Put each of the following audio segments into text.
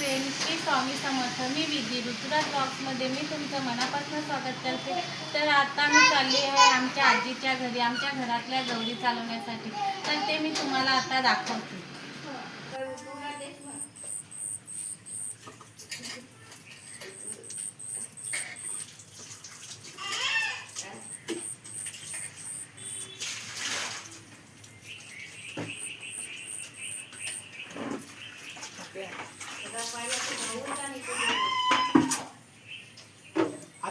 Friend Shri Swami Samarth. मी विधी ऋतुराज ब्लॉग्समध्ये मी तुमचं मनापासून स्वागत करते. तर आता मी चालली आहे आमच्या आजीच्या घरी आमच्या घरातल्या गौरी चालवण्यासाठी. तर ते मी तुम्हाला आता दाखवते.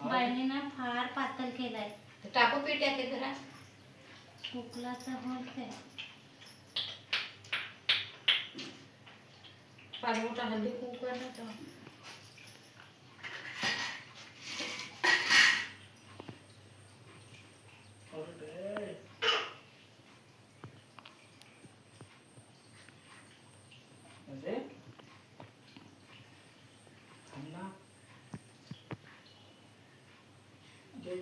बाईने ना फार पातळ केलाय. टाकू पीठ याचे जरा खोकलाचा होत पालवटा हल्ली कुकर नव्हतं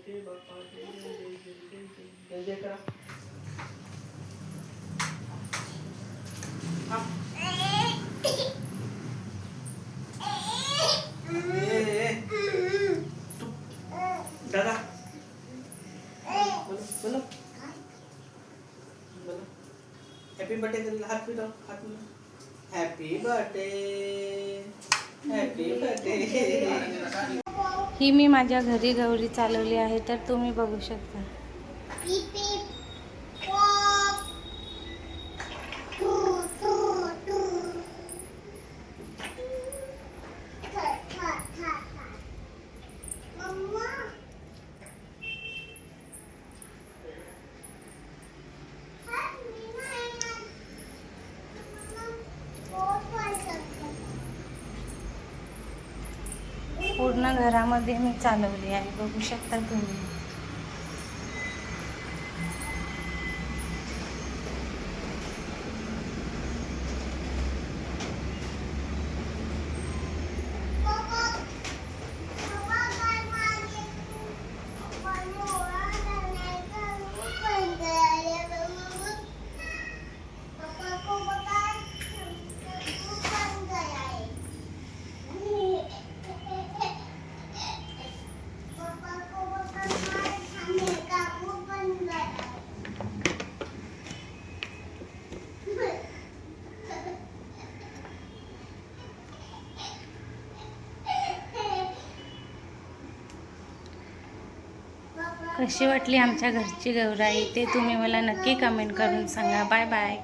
जय बापा जय जय जय जय जय जय करा दादा बोलो बोलो बोलो हैप्पी बर्थडे हाथ मिलाओ हाथ मिलाओ हैप्पी बर्थडे हैप्पी बर्थडे ही मी माझ्या घरी गौरी चालवली आहे तर तुम्ही बघू शकता. पूर्ण घरामध्ये मी चालवली आहे. बघू शकता तुम्ही. कशी वाटली आमच्या घरची गौराई ते तुम्ही मला नक्की कमेंट करून सांगा. Bye bye